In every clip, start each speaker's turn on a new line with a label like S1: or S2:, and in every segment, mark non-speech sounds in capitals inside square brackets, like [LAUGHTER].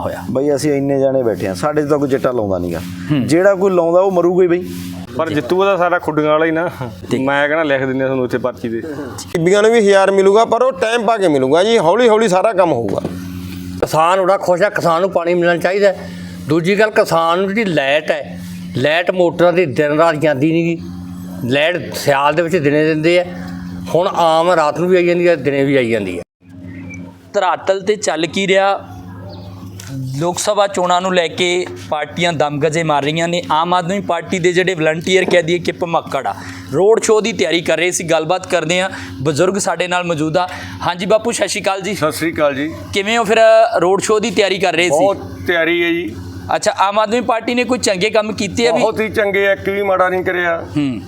S1: ਹੋਇਆ।
S2: ਬਈ ਅਸੀਂ ਇੰਨੇ ਜਾਣੇ ਬੈਠੇ ਆ ਸਾਡੇ 'ਚ ਤਾਂ ਕੋਈ ਚਿੱਟਾ ਲਾਉਂਦਾ ਨਹੀਂਗਾ ਜਿਹੜਾ ਕੋਈ ਲਾਉਂਦਾ ਉਹ ਮਰੂਗਾ ਹੀ ਬਈ।
S3: ਪਰ ਜਿੱਤੂਗਾ ਤਾਂ ਸਾਰਾ ਖੁੱਡੀਆਂ ਵਾਲਾ ਹੀ ਨਾ। ਮੈਂ ਕਹਿੰਦਾ ਲਿਖ ਦਿੰਦੇ ਆ ਤੁਹਾਨੂੰ ਇੱਥੇ ਪਰਚੀ ਦੇ।
S4: ਬੀਬੀਆਂ ਨੂੰ ਵੀ 1000 ਮਿਲੂਗਾ ਪਰ ਉਹ ਟਾਈਮ ਪਾ ਕੇ ਮਿਲੂਗਾ ਜੀ ਹੌਲੀ ਹੌਲੀ ਸਾਰਾ ਕੰਮ ਹੋਊਗਾ।
S5: ਕਿਸਾਨ ਬੜਾ ਖੁਸ਼ ਹੈ ਕਿਸਾਨ ਨੂੰ ਪਾਣੀ ਮਿਲਣਾ ਚਾਹੀਦਾ। ਦੂਜੀ ਗੱਲ ਕਿਸਾਨ ਨੂੰ ਜਿਹੜੀ ਲਾਈਟ ਹੈ। ਲਾਈਟ ਮੋਟਰਾਂ ਦੀ ਦਿਨ ਰਾਤ ਜਾਂਦੀ ਨਹੀਂਗੀ ਲਾਈਟ ਸਿਆਲ ਦੇ ਵਿੱਚ ਦਿਨੇ ਦਿੰਦੇ ਆ। ਹੁਣ ਆਮ ਰਾਤ ਨੂੰ ਵੀ ਆਈ ਜਾਂਦੀ ਹੈ ਦਿਨੇ ਵੀ ਆਈ ਜਾਂਦੀ ਹੈ।
S1: ਧਰਾਤਲ ਤੇ ਚੱਲ ਕੀ ਰਿਹਾ? ਲੋਕ ਸਭਾ ਚੋਣਾਂ ਨੂੰ ਲੈ ਕੇ ਪਾਰਟੀਆਂ ਦਮਗਜੇ ਮਾਰ ਰਹੀਆਂ ਨੇ ਆਮ ਆਦਮੀ ਪਾਰਟੀ ਦੇ ਜਿਹੜੇ ਵਲੰਟੀਅਰ ਕਹਿ ਦਈਏ ਕਿ ਭਮੱਕੜ ਆ। ਰੋਡ ਸ਼ੋਅ ਦੀ ਤਿਆਰੀ ਕਰ ਰਹੇ ਸੀ ਗੱਲਬਾਤ ਕਰਦੇ ਆ ਬਜ਼ੁਰਗ ਸਾਡੇ ਨਾਲ ਮੌਜੂਦ ਆ। ਹਾਂਜੀ ਬਾਪੂ ਸਤਿ ਸ਼੍ਰੀ ਅਕਾਲ ਜੀ।
S3: ਸਤਿ ਸ੍ਰੀ ਅਕਾਲ ਜੀ।
S1: ਕਿਵੇਂ ਹੋ ਫਿਰ ਰੋਡ ਸ਼ੋਅ ਦੀ ਤਿਆਰੀ ਕਰ ਰਹੇ ਸੀ?
S3: ਬਹੁਤ ਤਿਆਰੀ ਹੈ ਜੀ।
S1: ਅੱਛਾ ਆਮ ਆਦਮੀ ਪਾਰਟੀ ਨੇ ਕੋਈ ਚੰਗੇ ਕੰਮ ਕੀਤੇ ਆ ਵੀ?
S3: ਬਹੁਤ ਹੀ ਚੰਗੇ ਇੱਕ ਵੀ ਮਾੜਾ ਨਹੀਂ ਕਰਿਆ।
S1: ਹੂੰ।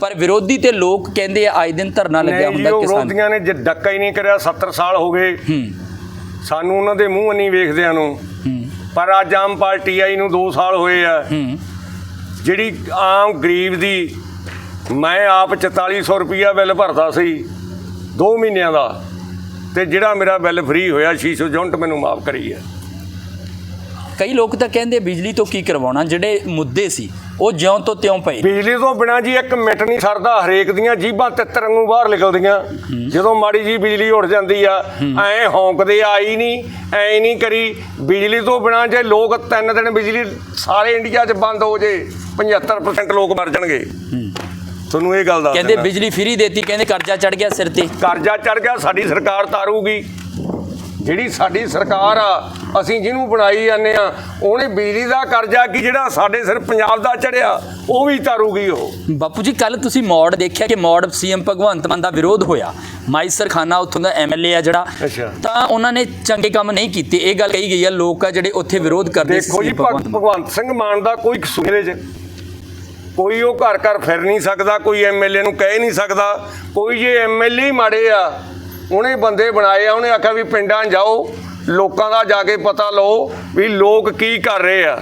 S1: ਪਰ ਵਿਰੋਧੀ ਤੇ ਲੋਕ ਕਹਿੰਦੇ ਆ ਆਏ ਦਿਨ ਧਰਨਾ ਲੱਗਿਆ ਹੁੰਦਾ ਕਿਸਾਨ
S3: ਵਿਰੋਧੀਆਂ ਨੇ ਜੇ ਡੱਕਾ ਹੀ ਨਹੀਂ ਕਰਿਆ 70 ਸਾਲ ਹੋ ਗਏ।
S1: ਹੂੰ।
S3: ਸਾਨੂੰ ਉਹਨਾਂ ਦੇ ਮੂੰਹ ਨਹੀਂ ਵੇਖਦਿਆਂ ਨੂੰ। ਪਰ ਅੱਜ ਆਮ ਪਾਰਟੀ ਆਈ ਨੂੰ 2 ਸਾਲ ਹੋਏ ਆ। ਜਿਹੜੀ ਆਮ ਗਰੀਬ ਦੀ ਮੈਂ ਆਪ 4400 ਰੁਪਈਆ ਬਿੱਲ ਭਰਦਾ ਸੀ 2 ਮਹੀਨਿਆਂ ਦਾ ਤੇ ਜਿਹੜਾ ਮੇਰਾ ਬਿੱਲ ਫ੍ਰੀ ਹੋਇਆ 600 ਯੂਨਿਟ ਮੈਨੂੰ ਮਾਫ ਕਰੀ ਹੈ
S1: ਕਈ ਲੋਕ ਤਾਂ ਕਹਿੰਦੇ ਬਿਜਲੀ ਤੋਂ ਕੀ ਕਰਵਾਉਣਾ ਜਿਹੜੇ ਮੁੱਦੇ ਸੀ ਉਹ ਜਿਉਂ ਤੋਂ ਤਿਉਂ ਪਏ।
S3: ਬਿਜਲੀ ਤੋਂ ਬਿਨਾ ਜੀ ਇੱਕ ਮਿੰਟ ਨਹੀਂ ਸਰਦਾ ਹਰੇਕ ਦੀਆਂ ਜੀਬਾਂ ਤਿੱਤਰ ਵਾਂਗੂ ਬਾਹਰ ਨਿਕਲਦੀਆਂ। ਜਦੋਂ ਮਾੜੀ ਜੀ ਬਿਜਲੀ ਉੱਡ ਜਾਂਦੀ ਆ ਐ ਹੌਂਕਦੇ ਆਈ ਨਹੀਂ ਐ ਨਹੀਂ ਕਰੀ। ਬਿਜਲੀ ਤੋਂ ਬਿਨਾ ਜੇ ਲੋਕ ਤਿੰਨ ਦਿਨ ਬਿਜਲੀ ਸਾਰੇ ਇੰਡੀਆ 'ਚ ਬੰਦ ਹੋ ਜੇ 75% ਲੋਕ ਮਰ ਜਾਣਗੇ। ਤੁਹਾਨੂੰ ਇਹ ਗੱਲ ਦੱਸ
S1: ਕਹਿੰਦੇ। ਬਿਜਲੀ ਫ੍ਰੀ ਦੇਤੀ ਕਹਿੰਦੇ ਕਰਜ਼ਾ ਚੜ ਗਿਆ ਸਿਰ ਤੇ।
S3: ਕਰਜ਼ਾ ਚੜ ਗਿਆ ਸਾਡੀ ਸਰਕਾਰ ਤਾਰੂਗੀ। ਜਿਹੜੀ ਸਾਡੀ ਸਰਕਾਰ ਆ ਅਸੀਂ ਜਿਹਨੂੰ ਬਣਾਈ ਜਾਂਦੇ ਆ ਉਹਨੇ ਬਿਜਲੀ ਦਾ ਕਰਜ਼ਾ ਕੀ ਜਿਹੜਾ ਸਾਡੇ ਸਿਰ ਪੰਜਾਬ ਦਾ ਚੜਿਆ ਉਹ ਵੀ ਤਾਰੂਗੀ ਉਹ।
S1: ਬਾਪੂ ਜੀ ਕੱਲ ਤੁਸੀਂ ਮੌੜ ਦੇਖਿਆ ਕਿ ਮੌੜ ਸੀਐਮ ਭਗਵੰਤ ਮਾਨ ਦਾ ਵਿਰੋਧ ਹੋਇਆ। ਮਾਈਸਰ ਖਾਨਾ ਉੱਥੋਂ ਦਾ ਐਮਐਲਏ ਆ ਜਿਹੜਾ। ਤਾਂ ਉਹਨਾਂ ਨੇ ਚੰਗੇ ਕੰਮ ਨਹੀਂ ਕੀਤੇ। ਇਹ ਗੱਲ ਕਹੀ ਗਈ ਆ ਲੋਕ ਆ ਜਿਹੜੇ ਉੱਥੇ ਵਿਰੋਧ ਕਰਦੇ ਸੀ
S3: ਦੇਖੋ ਜੀ
S1: ਭਗਵੰਤ
S3: ਸਿੰਘ ਮਾਨ ਦਾ ਕੋਈ ਕਸੂਰ 'ਚ। ਕੋਈ ਉਹ ਘਰ ਘਰ ਫਿਰ ਨਹੀਂ ਸਕਦਾ ਕੋਈ ਐਮਐਲਏ ਨੂੰ ਕਹਿ ਨਹੀਂ ਸਕਦਾ। ਕੋਈ ਜੇ ਐਮਐਲਏ ਮਾੜੇ ਆ ਉਹਨੇ ਬੰਦੇ ਬਣਾਏ ਆ, ਉਹਨੇ ਆਖਿਆ ਵੀ ਪਿੰਡਾਂ ਜਾਓ, ਲੋਕਾਂ ਦਾ ਜਾ ਕੇ ਪਤਾ ਲਓ ਵੀ ਲੋਕ ਕੀ ਕਰ ਰਹੇ ਆ।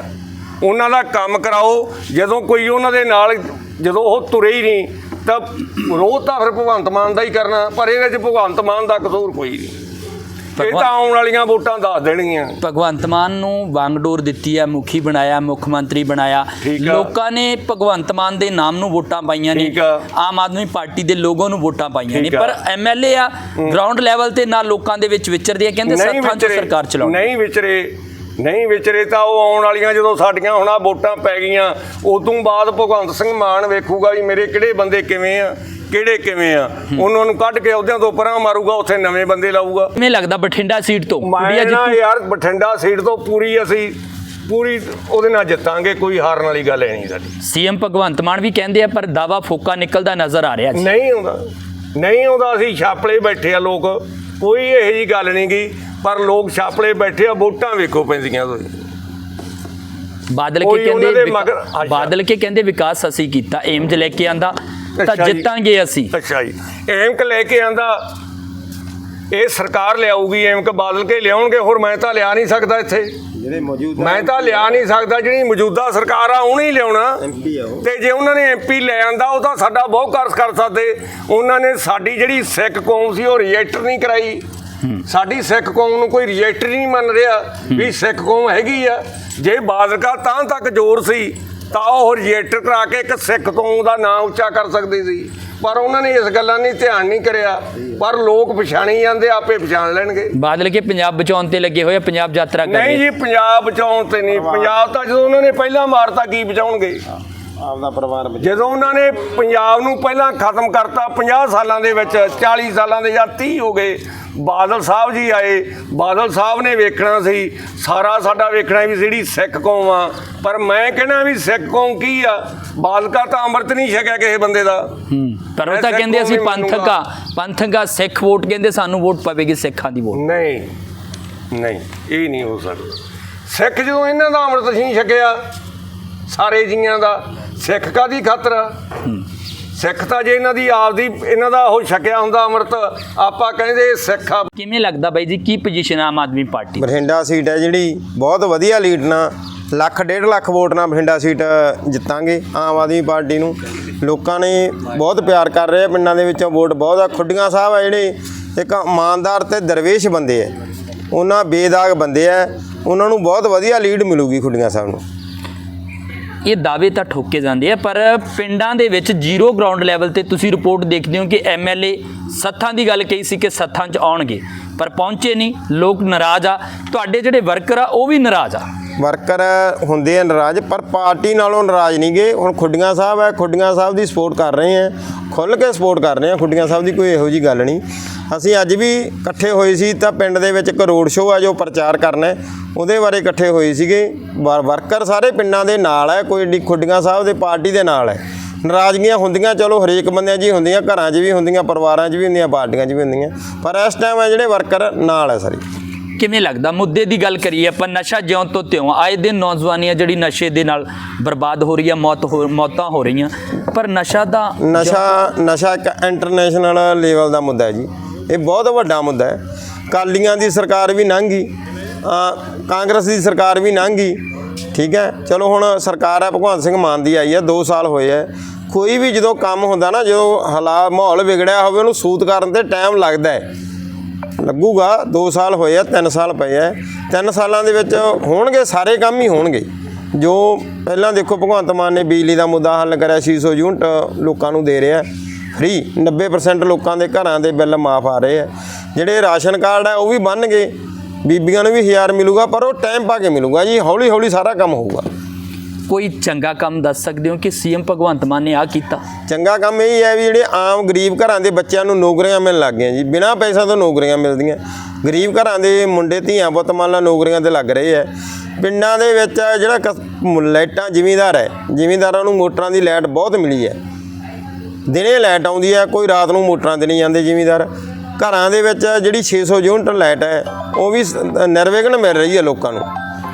S3: ਉਹਨਾਂ ਦਾ ਕੰਮ ਕਰਾਓ, ਜਦੋਂ ਕੋਈ ਉਹਨਾਂ ਦੇ ਨਾਲ, ਜਦੋਂ ਉਹ ਤੁਰੇ ਹੀ ਨਹੀਂ, ਤਾਂ ਵਿਰੋਧ ਤਾਂ ਫਿਰ ਭਗਵੰਤ ਮਾਨ ਦਾ ਹੀ ਕਰਨਾ, ਪਰ ਇਹਦੇ 'ਚ ਭਗਵੰਤ ਮਾਨ ਦਾ ਕਸੂਰ ਕੋਈ ਨਹੀਂ। ਇਹ ਤਾਂ ਆਉਣ ਵਾਲੀਆਂ ਵੋਟਾਂ ਦੱਸ ਦੇਣਗੀਆਂ।
S1: ਭਗਵੰਤ ਮਾਨ ਨੂੰ ਵਾਂਗਡੋਰ ਦਿੱਤੀ ਆ ਮੁਖੀ ਬਣਾਇਆ ਮੁੱਖ ਮੰਤਰੀ ਬਣਾਇਆ। ਲੋਕਾਂ ਨੇ ਭਗਵੰਤ ਮਾਨ ਦੇ ਨਾਮ ਨੂੰ ਵੋਟਾਂ ਪਾਈਆਂ ਨੇ। ਆਮ ਆਦਮੀ ਪਾਰਟੀ ਦੇ ਲੋਗੋ ਨੂੰ ਵੋਟਾਂ ਪਾਈਆਂ ਨੇ। ਪਰ ਐਮਐਲਏ ਆ ਗਰਾਊਂਡ ਲੈਵਲ ਤੇ ਨਾ ਲੋਕਾਂ ਦੇ ਵਿੱਚ ਵਿਚਰਦੇ ਆ। ਕਹਿੰਦੇ ਸੱਥਾਂ 'ਚ ਸਰਕਾਰ ਚਲਾਉਣੀ
S3: ਨਹੀਂ ਵਿਚਰੇ ਨਹੀਂ ਵਿਚਰੇ ਤਾਂ ਉਹ ਆਉਣ ਵਾਲੀਆਂ ਜਦੋਂ ਸਾਡੀਆਂ ਹੁਣ ਵੋਟਾਂ ਪੈ ਗਈਆਂ ਉਦੋਂ ਬਾਅਦ ਭਗਵੰਤ ਸਿੰਘ ਮਾਨ ਵੇਖੂਗਾ ਵੀ ਮੇਰੇ ਕਿਹੜੇ ਬੰਦੇ ਕਿਵੇਂ ਆ। ਕਿਹੜੇ ਕਿਵੇਂ ਆ? ਉਹਨਾਂ ਨੂੰ ਕੱਢ ਕੇ ਉਹਦਿਆਂ ਤੋਂ ਪਰਾਂ ਮਾਰੂਗਾ ਉੱਥੇ ਨਵੇਂ ਬੰਦੇ ਲਾਊਗਾ।
S1: ਕਿਵੇਂ ਲੱਗਦਾ ਬਠਿੰਡਾ ਸੀਟ ਤੋਂ।
S3: ਮੈਂ ਨਾ ਯਾਰ ਬਠਿੰਡਾ ਸੀਟ ਤੋਂ ਪੂਰੀ ਅਸੀਂ ਪੂਰੀ ਉਹਦੇ ਨਾਲ ਜਿੱਤਾਂਗੇ ਕੋਈ ਹਾਰਨ ਵਾਲੀ ਗੱਲ ਹੈ ਨਹੀਂ ਸਾਡੀ।
S1: ਸੀਐਮ ਭਗਵੰਤ ਮਾਨ ਵੀ ਕਹਿੰਦੇ ਆ ਪਰ ਦਾਵਾ ਫੋਕਾ ਨਿਕਲਦਾ ਨਜ਼ਰ ਆ ਰਿਹਾ ਜੀ।
S3: ਨਹੀਂ ਆਉਂਦਾ। ਨਹੀਂ ਆਉਂਦਾ ਅਸੀਂ ਛਾਪਲੇ ਬੈਠੇ ਆ ਲੋਕ। ਕੋਈ ਇਹੋ ਜੀ ਗੱਲ ਨਹੀਂ ਗਈ ਪਰ ਲੋਕ ਛਾਪਲੇ ਬੈਠੇ ਆ ਵੋਟਾਂ ਵੇਖੋ ਪੈਂਦੀਆਂ ਤੁਸੀਂ।
S1: ਬਾਦਲ ਕੇ ਕਹਿੰਦੇ। ਬਾਦਲ ਕੇ ਕਹਿੰਦੇ ਵਿਕਾਸ ਅਸੀਂ ਕੀਤਾ ਏਮ ਜ ਲੈ ਕੇ ਆਂਦਾ। ਤਾਂ
S3: ਅੱਛਾ ਜੀ।
S1: ਜਿੱਤਾਂਗੇ ਅਸੀਂ।
S3: ਅੱਛਾ ਜੀ। ਐਮਕ ਲੈ ਕੇ ਆਂਦਾ ਇਹ ਸਰਕਾਰ ਲਿਆਊਗੀ ਐਮਕ ਬਾਦਲ ਕੇ ਲਿਆਉਣਗੇ ਹੋਰ ਮੈਂ ਤਾਂ ਲਿਆ ਨਹੀਂ ਸਕਦਾ ਇੱਥੇ।
S2: ਜਿਹੜੇ ਮੌਜੂਦ
S3: ਮੈਂ ਤਾਂ ਲਿਆ ਨਹੀਂ ਸਕਦਾ ਜਿਹੜੀ ਮੌਜੂਦਾ ਸਰਕਾਰ ਆ ਉਹਨੇ ਹੀ ਲਿਆਉਣਾ।
S2: ਐਮਪੀ ਆ ਉਹ।
S3: ਤੇ ਜੇ ਉਹਨਾਂ ਨੇ ਐਮਪੀ ਲੈ ਆਂਦਾ ਉਹ ਤਾਂ ਸਾਡਾ ਬਹੁਤ ਕਰ ਕਰ ਸਕਦੇ। ਉਹਨਾਂ ਨੇ ਸਾਡੀ ਜਿਹੜੀ ਸਿੱਖ ਕੌਮ ਸੀ ਉਹ ਰਿਜੈਕਟ ਨਹੀਂ ਕਰਾਈ। ਸਾਡੀ ਸਿੱਖ ਕੌਮ ਨੂੰ ਕੋਈ ਰਿਜੈਕਟ ਨਹੀਂ ਮੰਨ ਰਿਹਾ ਵੀ ਸਿੱਖ ਕੌਮ ਹੈਗੀ ਆ। ਜੇ ਬਾਦਲਕਾ ਤਾਂ ਤੱਕ ਜ਼ੋਰ ਸੀ ਤਾਂ ਉਹ ਰਿਜੈਕਟ ਕਰਾ ਕੇ ਇੱਕ ਸਿੱਖ ਕੌਮ ਦਾ ਨਾਂ ਉੱਚਾ ਕਰ ਸਕਦੀ ਸੀ। ਪਰ ਉਹਨਾਂ ਨੇ ਇਸ ਗੱਲਾਂ ਨਹੀਂ ਧਿਆਨ ਨਹੀਂ ਕਰਿਆ। ਪਰ ਲੋਕ ਪਛਾਣੀ ਜਾਂਦੇ ਆਪੇ ਪਛਾਣ ਲੈਣਗੇ।
S1: ਬਾਦਲ ਕੇ ਪੰਜਾਬ ਬਚਾਉਣ ਤੇ ਲੱਗੇ ਹੋਏ ਆ, ਪੰਜਾਬ ਯਾਤਰਾ ਕਰ
S3: ਨਹੀਂ ਜੀ ਪੰਜਾਬ ਬਚਾਉਣ ਤੇ ਨਹੀਂ। ਪੰਜਾਬ ਤਾਂ ਜਦੋਂ ਉਹਨਾਂ ਨੇ ਪਹਿਲਾਂ ਮਾਰਤਾ ਕੀ ਬਚਾਉਣਗੇ?
S2: ਆਪਦਾ ਪਰਿਵਾਰ
S3: ਜਦੋਂ ਉਹਨਾਂ ਨੇ ਪੰਜਾਬ ਨੂੰ ਪਹਿਲਾਂ ਖਤਮ ਕਰਤਾ 50 ਸਾਲਾਂ ਦੇ ਵਿੱਚ 40 ਸਾਲਾਂ ਦੇ ਜਾਂ 30 ਹੋ ਗਏ ਬਾਦਲ ਸਾਹਿਬ ਜੀ ਆਏ ਬਾਦਲ ਸਾਹਿਬ ਨੇ ਵੇਖਣਾ ਸੀ ਸਾਰਾ ਸਾਡਾ ਵੇਖਣਾ ਵੀ ਜਿਹੜੀ ਸਿੱਖ ਕੌਮ ਆ। ਪਰ ਮੈਂ ਕਹਿੰਦਾ ਵੀ ਸਿੱਖ ਕੌਮ ਕੀ ਆ? ਬਾਦਲਕਾ ਤਾਂ ਅੰਮ੍ਰਿਤ ਨਹੀਂ ਛਕਿਆ ਕਿਸੇ ਬੰਦੇ ਦਾ।
S1: ਹੂੰ ਪਰ ਉਹ ਤਾਂ ਕਹਿੰਦੇ ਅਸੀਂ ਪੰਥਕ ਆ ਪੰਥਕ ਆ ਸਿੱਖ ਵੋਟ ਕਹਿੰਦੇ ਸਾਨੂੰ ਵੋਟ ਪਵੇਗੀ ਸਿੱਖਾਂ ਦੀ ਵੋਟ।
S3: ਨਹੀਂ ਨਹੀਂ ਇਹ ਨਹੀਂ ਹੋ ਸਕਦਾ। ਸਿੱਖ ਜਦੋਂ ਇਹਨਾਂ ਦਾ ਅੰਮ੍ਰਿਤ ਨਹੀਂ ਛਕਿਆ ਸਾਰੇ ਜੀਆਂ ਦਾ ਸਿੱਖ ਕਾਦੀ ਖਾਤਰ? ਆ? ਸਿੱਖ ਤਾਂ ਜੇ ਇਹਨਾਂ ਦੀ ਆਪਦੀ ਇਹਨਾਂ ਦਾ ਉਹ ਛਕਿਆ ਹੁੰਦਾ ਅੰਮ੍ਰਿਤ ਆਪਾਂ ਕਹਿੰਦੇ ਸਿੱਖ ਆ।
S1: ਕਿਵੇਂ ਲੱਗਦਾ ਬਾਈ ਜੀ ਕੀ position Aam Aadmi Party?
S4: Bathinda seat ਹੈ ਜਿਹੜੀ ਬਹੁਤ ਵਧੀਆ ਲੀਡ ਨਾਲ ਲੱਖ ਡੇਢ ਲੱਖ ਵੋਟ ਨਾਲ ਬਠਿੰਡਾ ਸੀਟ ਜਿੱਤਾਂਗੇ ਆਮ ਆਦਮੀ ਪਾਰਟੀ ਨੂੰ। ਲੋਕਾਂ ਨੇ ਬਹੁਤ ਪਿਆਰ ਕਰ ਰਹੇ ਆ ਪਿੰਡਾਂ ਦੇ ਵਿੱਚੋਂ ਵੋਟ ਬਹੁਤ ਆ। ਖੁੱਡੀਆਂ ਸਾਹਿਬ ਆ ਜਿਹੜੇ ਇੱਕ ਇਮਾਨਦਾਰ ਤੇ ਦਰਵੇਸ਼ ਬੰਦੇ ਆ। ਉਹਨਾਂ ਬੇਦਾਗ ਬੰਦੇ ਆ। ਉਹਨਾਂ ਨੂੰ ਬਹੁਤ ਵਧੀਆ ਲੀਡ ਮਿਲੂਗੀ ਖੁੱਡੀਆਂ ਸਾਹਿਬ ਨੂੰ।
S1: ਇਹ ਦਾਅਵੇ ਤਾਂ ਠੋਕੇ ਜਾਂਦੇ ਆ, ਪਰ ਪਿੰਡਾਂ ਦੇ ਵਿੱਚ ਜ਼ੀਰੋ ਗਰਾਊਂਡ ਲੈਵਲ ਤੇ ਤੁਸੀਂ ਰਿਪੋਰਟ ਦੇਖਦੇ ਹੋ ਕਿ ਐਮਐਲਏ ਸੱਥਾਂ ਦੀ ਗੱਲ ਕਹੀ ਸੀ ਕਿ ਸੱਥਾਂ 'ਚ ਆਉਣਗੇ, ਪਰ ਪਹੁੰਚੇ ਨਹੀਂ, ਲੋਕ ਨਾਰਾਜ਼ ਆ। ਤੁਹਾਡੇ ਜਿਹੜੇ ਵਰਕਰ ਆ, ਉਹ ਵੀ ਨਾਰਾਜ਼ ਆ।
S4: ਵਰਕਰ ਹੁੰਦੇ ਆ ਨਾਰਾਜ਼, ਪਰ ਪਾਰਟੀ ਨਾਲੋਂ ਨਾਰਾਜ਼ ਨਹੀਂ ਗਏ ਹੁਣ ਖੁੱਡੀਆਂ ਸਾਹਿਬ ਹੈ ਖੁੱਡੀਆਂ ਸਾਹਿਬ ਦੀ ਸਪੋਰਟ ਕਰ ਰਹੇ ਆ। ਖੁੱਲ ਕੇ ਸਪੋਰਟ ਕਰ ਰਹੇ ਆ, ਖੁੱਡੀਆਂ ਸਾਹਿਬ ਦੀ ਕੋਈ ਇਹੋ ਜੀ ਗੱਲ ਨਹੀਂ। ਅਸੀਂ ਅੱਜ ਵੀ ਇਕੱਠੇ ਹੋਏ ਸੀ ਤਾਂ ਪਿੰਡ ਦੇ ਵਿੱਚ ਇੱਕ ਰੋਡ ਸ਼ੋਅ ਆ ਜੋ ਪ੍ਰਚਾਰ ਕਰਨਾ ਹੈ, ਉਹਦੇ ਬਾਰੇ ਇਕੱਠੇ ਹੋਏ ਸੀਗੇ। ਵਰ- ਵਰਕਰ ਸਾਰੇ ਪਿੰਡਾਂ ਦੇ ਨਾਲ ਹੈ। ਕੋਈ ਏਡੀ ਖੁੱਡੀਆਂ ਸਾਹਿਬ ਦੇ ਪਾਰਟੀ ਦੇ ਨਾਲ ਹੈ। ਨਾਰਾਜ਼ਗੀਆਂ ਹੁੰਦੀਆਂ ਚਲੋ ਹਰੇਕ ਬੰਦਿਆਂ 'ਚ ਹੀ ਹੁੰਦੀਆਂ ਘਰਾਂ 'ਚ ਵੀ ਹੁੰਦੀਆਂ ਪਰਿਵਾਰਾਂ 'ਚ ਵੀ ਹੁੰਦੀਆਂ ਪਾਰਟੀਆਂ 'ਚ ਵੀ ਹੁੰਦੀਆਂ। ਪਰ ਇਸ ਟਾਈਮ ਹੈ ਜਿਹੜੇ ਵਰਕਰ ਨਾਲ ਹੈ ਸਾਰੇ।
S1: ਕਿਵੇਂ ਲੱਗਦਾ? ਮੁੱਦੇ ਦੀ ਗੱਲ ਕਰੀਏ ਆਪਾਂ ਨਸ਼ਾ ਜਿਉਂ ਤੋਂ ਤਿਉਂ। ਆਏ ਦਿਨ ਨੌਜਵਾਨੀਆਂ ਜਿਹੜੀ ਨਸ਼ੇ ਦੇ ਨਾਲ ਬਰਬਾਦ ਹੋ ਰਹੀ ਆ ਮੌਤ ਹੋ ਮੌਤਾਂ ਹੋ ਰਹੀਆਂ। ਪਰ ਨਸ਼ਾ ਦਾ
S4: ਨਸ਼ਾ ਨਸ਼ਾ ਇੱਕ ਇੰਟਰਨੈਸ਼ਨਲ ਲੈਵਲ ਦਾ ਮੁੱਦਾ ਹੈ ਜੀ। ਇਹ ਬਹੁਤ ਵੱਡਾ ਮੁੱਦਾ ਹੈ। ਕਾਲੀਆਂ ਦੀ ਸਰਕਾਰ ਵੀ ਲੰਘ ਗਈ ਕਾਂਗਰਸ ਦੀ ਸਰਕਾਰ ਵੀ ਲੰਘ ਗਈ ਠੀਕ ਹੈ। ਚਲੋ ਹੁਣ ਸਰਕਾਰ ਹੈ, ਭਗਵੰਤ ਸਿੰਘ ਮਾਨ ਦੀ ਆਈ ਹੈ 2 ਸਾਲ ਹੋਏ ਹੈ। ਕੋਈ ਵੀ ਜਦੋਂ ਕੰਮ ਹੁੰਦਾ ਨਾ, ਜਦੋਂ ਹਾਲਾਤ ਮਾਹੌਲ ਵਿਗੜਿਆ ਹੋਵੇ, ਉਹਨੂੰ ਸੂਤ ਕਰਨ ਤੇ ਟਾਈਮ ਲੱਗਦਾ ਹੈ। ਲੱਗੂਗਾ 2 ਸਾਲ ਹੋਏ ਆ 3 ਸਾਲ ਪਏ ਆ 3 ਸਾਲਾਂ ਦੇ ਵਿੱਚ ਹੋਣਗੇ, ਸਾਰੇ ਕੰਮ ਹੀ ਹੋਣਗੇ। ਜੋ ਪਹਿਲਾਂ ਦੇਖੋ, ਭਗਵੰਤ ਮਾਨ ਨੇ ਬਿਜਲੀ ਦਾ ਮੁੱਦਾ ਹੱਲ ਕਰਿਆ 600 ਯੂਨਿਟ ਲੋਕਾਂ ਨੂੰ ਦੇ ਰਿਹਾ ਫ੍ਰੀ। 90% ਲੋਕਾਂ ਦੇ ਘਰਾਂ ਦੇ ਬਿੱਲ ਮਾਫ ਆ ਰਹੇ ਆ। ਜਿਹੜੇ ਰਾਸ਼ਨ ਕਾਰਡ ਆ ਉਹ ਵੀ ਬਣਨਗੇ। ਬੀਬੀਆਂ ਨੂੰ ਵੀ 1000 ਮਿਲੂਗਾ ਪਰ ਉਹ ਟਾਈਮ ਪਾ ਕੇ ਮਿਲੂਗਾ ਜੀ। ਹੌਲੀ ਹੌਲੀ ਸਾਰਾ ਕੰਮ ਹੋਊਗਾ।
S1: ਕੋਈ ਚੰਗਾ ਕੰਮ ਦੱਸ ਸਕਦੇ ਹੋ ਕਿ ਸੀਐਮ ਭਗਵੰਤ ਮਾਨ ਨੇ ਆ ਕੀਤਾ?
S4: ਚੰਗਾ ਕੰਮ ਇਹ ਹੈ ਵੀ ਜਿਹੜੇ ਆਮ ਗਰੀਬ ਘਰਾਂ ਦੇ ਬੱਚਿਆਂ ਨੂੰ ਨੌਕਰੀਆਂ ਮਿਲਣ ਲੱਗ ਗਈਆਂ ਜੀ। ਬਿਨਾਂ ਪੈਸਾ ਤੋਂ ਨੌਕਰੀਆਂ ਮਿਲਦੀਆਂ। ਗਰੀਬ ਘਰਾਂ ਦੇ ਮੁੰਡੇ ਧੀਆਂ ਪੁੱਤ ਮੰਨ ਲਾ ਨੌਕਰੀਆਂ ਤੇ ਲੱਗ ਰਹੇ ਆ। ਪਿੰਡਾਂ ਦੇ ਵਿੱਚ ਜਿਹੜਾ ਲਾਈਟਾਂ ਜ਼ਿਮੀਂਦਾਰ ਹੈ। ਜ਼ਿਮੀਂਦਾਰਾਂ ਨੂੰ ਮੋਟਰਾਂ ਦੀ ਲਾਈਟ ਬਹੁਤ ਮਿਲੀ ਹੈ। ਦਿਨੇ ਲਾਈਟ ਆਉਂਦੀ ਹੈ ਕੋਈ ਰਾਤ ਨੂੰ ਮੋਟਰਾਂ ਤੇ ਨਹੀਂ ਜਾਂਦੇ ਜ਼ਿਮੀਦਾਰ। ਘਰਾਂ ਦੇ ਵਿੱਚ ਜਿਹੜੀ 600 ਯੂਨਿਟ ਲਾਈਟ ਹੈ, ਉਹ ਵੀ ਸ- ਨਿਰਵਿਘਨ ਮਿਲ ਰਹੀ ਹੈ ਲੋਕਾਂ ਨੂੰ।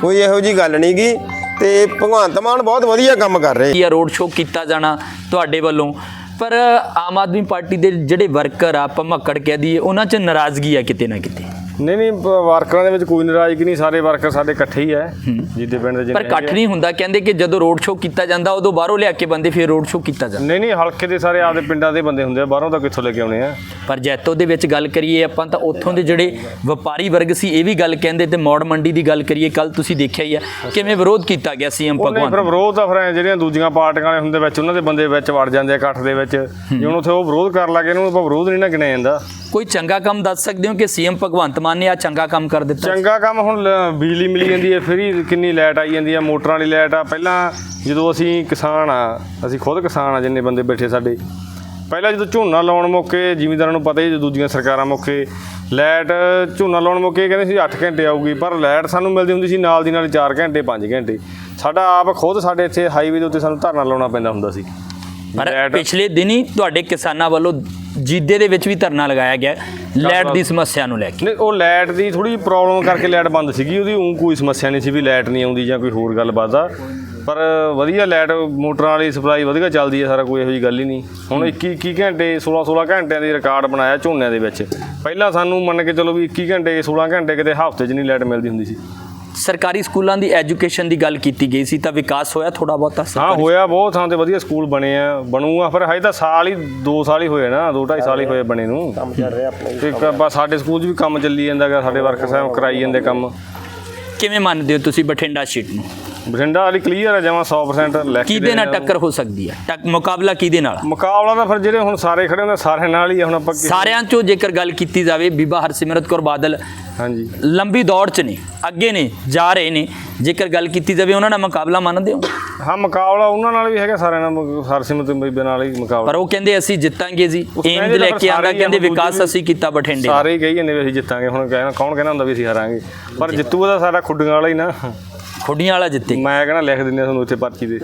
S4: ਕੋਈ ਇਹੋ ਜੀ ਗੱਲ ਨਹੀਂ ਗੀ ਤੇ ਭਗਵੰਤ ਮਾਨ ਬਹੁਤ ਵਧੀਆ ਕੰਮ ਕਰ ਰਹੇ।
S1: ਆ ਰੋਡ ਸ਼ੋਅ ਕੀਤਾ ਜਾਣਾ ਤੁਹਾਡੇ ਵੱਲੋਂ? ਪਰ ਆਮ ਆਦਮੀ ਪਾਰਟੀ ਦੇ ਜਿਹੜੇ ਵਰਕਰ ਆ, ਭਮੱਕੜ ਕਹਿ ਦਈਏ ਉਹਨਾਂ 'ਚ ਨਾਰਾਜ਼ਗੀ ਆ ਕਿਤੇ ਨਾ ਕਿਤੇ।
S6: ਨਹੀਂ ਨਹੀਂ ਵਰਕਰਾਂ ਦੇ ਵਿੱਚ ਕੋਈ ਨਾਰਾਜ਼ਗੀ ਨਹੀਂ ਸਾਰੇ ਵਰਕਰ ਸਾਡੇ ਇਕੱਠੇ ਹੀ ਹੈ। ਜਿੱਦੇ ਪਿੰਡ ਦੇ ਜਿੰਨੇ
S1: ਪਰ ਇਕੱਠ ਨਹੀਂ ਹੁੰਦਾ ਕਹਿੰਦੇ ਕਿ ਜਦੋਂ ਰੋਡ ਸ਼ੋਅ ਕੀਤਾ ਜਾਂਦਾ ਉਦੋਂ ਬਾਹਰੋਂ ਲਿਆ ਕੇ ਬੰਦੇ ਫਿਰ ਰੋਡ ਸ਼ੋਅ ਕੀਤਾ ਜਾਂਦਾ।
S6: ਨਹੀਂ ਨਹੀਂ ਹਲਕੇ ਦੇ ਸਾਰੇ ਆਪਦੇ ਪਿੰਡਾਂ ਦੇ ਬੰਦੇ ਹੁੰਦੇ ਆ ਬਾਹਰੋਂ ਤਾਂ ਕਿੱਥੋਂ ਲੈ ਕੇ ਆਉਣੇ ਆ?
S1: ਪਰ ਜੈਤੋ ਦੇ ਵਿੱਚ ਗੱਲ ਕਰੀਏ ਆਪਾਂ ਤਾਂ ਉੱਥੋਂ ਦੇ ਜਿਹੜੇ ਵਪਾਰੀ ਵਰਗ ਸੀ ਇਹ ਵੀ ਗੱਲ ਕਹਿੰਦੇ ਤੇ ਮੌੜ ਮੰਡੀ ਦੀ ਗੱਲ ਕਰੀਏ ਕੱਲ ਤੁਸੀਂ ਦੇਖਿਆ ਹੀ ਆ ਕਿਵੇਂ ਵਿਰੋਧ ਕੀਤਾ ਗਿਆ ਸੀਐਮ
S6: ਉਹਨੇ ਫਿਰ
S1: ਭਗਵੰਤ?
S6: ਵਿਰੋਧ ਤਾਂ ਫਿਰ ਐਂ ਜਿਹੜੀਆਂ ਦੂਜੀਆਂ ਪਾਰਟੀਆਂ ਵਾਲੇ ਹੁੰਦੇ ਵਿੱਚ ਉਹਨਾਂ ਦੇ ਬੰਦੇ ਵਿੱਚ ਵੜ ਜਾਂਦੇ ਆ ਇਕੱਠ ਦੇ ਵਿੱਚ। ਜੇ ਹੁਣ ਉੱਥੇ ਉਹ ਵਿਰੋਧ ਕਰਨ ਲੱਗੇ ਇਹਨੂੰ ਆਪਾਂ ਵਿਰੋਧ ਨਹੀਂ ਨਾ ਗਿਣਿਆ ਜਾਂਦਾ।
S1: ਕੋਈ ਚੰਗਾ ਕੰਮ ਦੱਸ ਸਕਦੇ ਹੋ ਕਿ ਸੀਐਮ ਭਗਵੰਤ ਮਾਨ ਨੇ ਆ ਚੰਗਾ ਕੰਮ ਕਰ ਦਿੱਤਾ
S6: ਚੰਗਾ ਕੰਮ ਹੁਣ ਲ- ਬਿਜਲੀ ਮਿਲੀ ਜਾਂਦੀ ਹੈ ਫਰੀ ਕਿੰਨੀ ਲਾਈਟ ਆਈ ਜਾਂਦੀ ਹੈ ਮੋਟਰਾਂ ਵਾਲੀ ਲਾਈਟ ਆ। ਪਹਿਲਾਂ ਜਦੋਂ ਅਸੀਂ ਕਿਸਾਨ ਆ ਅਸੀਂ ਖੁਦ ਕਿਸਾਨ ਆ ਜਿੰਨੇ ਬੰਦੇ ਬੈਠੇ ਸਾਡੇ। ਪਹਿਲਾਂ ਜਦੋਂ ਝੋਨਾ ਲਾਉਣ ਮੌਕੇ ਜ਼ਿਮੀਂਦਾਰਾਂ ਨੂੰ ਪਤਾ ਹੀ ਜਦੋਂ ਦੂਜੀਆਂ ਸਰਕਾਰਾਂ ਮੌਕੇ ਲਾਈਟ ਝੋਨਾ ਲਾਉਣ ਮੌਕੇ ਕਹਿੰਦੇ ਸੀ 8 ਘੰਟੇ ਆਊਗੀ ਪਰ ਲਾਈਟ ਸਾਨੂੰ ਮਿਲਦੀ ਹੁੰਦੀ ਸੀ ਨਾਲ ਦੀ ਨਾਲ 4 ਘੰਟੇ 5 ਘੰਟੇ। ਸਾਡਾ ਆਪ ਖੁਦ ਸਾਡੇ ਇੱਥੇ ਹਾਈਵੇ ਦੇ ਉੱਤੇ ਸਾਨੂੰ ਧਰਨਾ ਲਾਉਣਾ ਪੈਂਦਾ ਹੁੰਦਾ ਸੀ।
S1: ਪਰ
S6: ਲਾਈਟ-
S1: ਪਿਛਲੇ ਦਿਨੀ ਤੁਹਾਡੇ ਕਿਸਾਨਾਂ ਵੱਲੋਂ ਜੀਦੇ ਦੇ ਵਿੱਚ ਵੀ ਧਰਨਾ ਲਗਾਇਆ ਗਿਆ ਲੈਟ ਦੀ ਸਮੱਸਿਆ ਨੂੰ ਲੈ ਕੇ।
S6: ਨਹੀਂ ਉਹ ਲਾਈਟ ਦੀ ਥੋੜੀ ਪ੍ਰੋਬਲਮ ਕਰਕੇ ਲਾਈਟ ਬੰਦ ਸੀਗੀ ਉਹਦੀ ਉਹ ਕੋਈ ਸਮੱਸਿਆ ਨਹੀਂ ਸੀ ਵੀ ਲਾਈਟ ਨਹੀਂ ਆਉਂਦੀ ਜਾਂ ਕੋਈ ਹੋਰ ਗੱਲਬਾਤ ਆ। ਪਰ ਵਧੀਆ ਲਾਈਟ ਮੋਟਰਾਂ ਵਾਲੀ ਸਪਲਾਈ ਵਧੀਆ ਚੱਲਦੀ ਹੈ ਸਾਰਾ ਕੋਈ ਇਹੋ ਜਿਹੀ ਗੱਲ ਹੀ ਨਹੀਂ। ਹੁਣ 21 21 ਘੰਟੇ 16 16 ਘੰਟਿਆਂ ਦੀ ਰਿਕਾਰਡ ਬਣਾਇਆ ਝੋਨਿਆਂ ਦੇ ਵਿੱਚ। ਪਹਿਲਾਂ ਸਾਨੂੰ ਮੰਨ ਕੇ ਚਲੋ ਵੀ 21 ਘੰਟੇ 16 ਘੰਟੇ ਕਿਤੇ ਹਫ਼ਤੇ 'ਚ ਨਹੀਂ ਲਾਈਟ ਮਿਲਦੀ ਹੁੰਦੀ ਸੀ।
S1: ਸਰਕਾਰੀ ਸਕੂਲਾਂ ਦੀ ਐਜੂਕੇਸ਼ਨ ਦੀ ਗੱਲ ਕੀਤੀ ਗਈ ਸੀ ਤਾਂ ਵਿਕਾਸ ਹੋਇਆ ਥੋੜਾ ਬਹੁਤਾ
S6: ਹਾਂ ਹੋਇਆ ਬਹੁਤ ਥਾਂ ਤੇ ਵਧੀਆ ਸਕੂਲ ਬਣੇ ਆ ਬਣੂਗਾ ਫਿਰ ਹਜੇ ਤਾਂ ਸਾਲ ਹੀ 2 ਸਾਲ ਹੀ ਹੋਏ ਨਾ 2 2.5 ਸਾਲ ਹੀ ਹੋਏ ਬਣੇ ਨੂੰ। ਕੰਮ ਚੱਲ ਰਿਹਾ ਆਪਣੇ ਤੇ ਕ- ਬਸ ਸਾਡੇ ਸਕੂਲ 'ਚ ਵੀ ਕੰਮ ਚੱਲੀ ਜਾਂਦਾ ਗਾ ਸਾਡੇ ਵਰਕਰ ਸਾਹਿਬ ਕਰਾਈ ਜਾਂਦੇ ਕੰਮ।
S1: ਕਿਵੇਂ ਮੰਨਦੇ ਹੋ ਤੁਸੀਂ ਬਠਿੰਡਾ ਸ਼ੀਟ ਨੂੰ?
S6: ਬਠਿੰਡਾ ਵਾਲੀ ਕਲੀਅਰ ਹੈ ਜਮਾ 100% ਲੈ ਕੇ
S1: ਕਿਹਦੇ ਨਾਲ। ਟੱਕਰ ਹੋ ਸਕਦੀ ਹੈ? ਟੱਕ ਮੁਕਾਬਲਾ ਕਿਹਦੇ ਨਾਲ?
S6: ਮੁਕਾਬਲਾ ਤਾਂ ਫਿਰ ਜਿਹੜੇ ਹੁਣ ਸਾਰੇ ਖੜੇ ਹੁੰਦੇ ਸਾਰਿਆਂ ਨਾਲ ਹੀ ਹੁਣ ਆਪਾਂ
S1: ਸਾਰਿਆਂ ਚੋਂ ਜੇਕਰ ਗੱਲ ਕੀਤੀ ਜਾਵੇ ਬੀਬਾ ਹਰਸਿਮਰਤ ਕੌਰ ਬਾਦਲ
S6: ਹਾਂਜੀ।
S1: ਲੰਬੀ ਦੌੜ 'ਚ ਨੇ ਅੱਗੇ ਨੇ ਜਾ ਰਹੇ ਨੇ। ਜੇਕਰ ਗੱਲ ਕੀਤੀ ਜਾਵੇ ਉਹਨਾਂ ਨਾਲ ਮੁਕਾਬਲਾ ਮੰਨਦੇ ਹੋ?
S6: ਹਾਂ ਮੁਕਾਬਲਾ ਉਹਨਾਂ ਨਾਲ ਵੀ ਹੈਗਾ ਸਾਰਿਆਂ ਨਾਲ ਹਰਸਿਮਰਤ ਬੀਬੀ ਨਾਲ ਹੀ ਮੁਕਾਬਲਾ।
S1: ਪਰ ਉਹ ਕਹਿੰਦੇ ਅਸੀਂ ਜਿੱਤਾਂਗੇ ਜੀ। ਏਮ ਲੈ ਕੇ ਆਂਦਾ
S6: ਸਾਰੇ
S1: ਕਹਿੰਦੇ ਵਿਕਾਸ ਅਸੀਂ ਕੀਤਾ ਬਠਿੰਡੇ
S6: ਸਾਰੇ ਹੀ ਕਹੀ ਜਾਂਦੇ ਵੀ ਅਸੀਂ ਜਿੱਤਾਂਗੇ ਹੁਣ ਕੌਣ ਕਹਿੰਦਾ ਹੁੰਦਾ ਵੀ ਅਸੀਂ ਹਾਰਾਂਗੇ। ਪਰ ਜਿੱਤੂਗਾ ਤਾਂ ਸਾਡਾ ਖੁੱਡੀਆਂ ਵਾਲਾ ਹੀ ਨਾ।
S1: ਖੁੱਡੀਆਂ ਵਾਲਾ ਜਿੱਤੇ।
S6: ਮੈਂ ਕਹਿੰਦਾ ਲਿਖ ਦਿੰਦੇ ਆ ਤੁਹਾਨੂੰ ਇੱਥੇ ਪਰਚੀ ਦੇ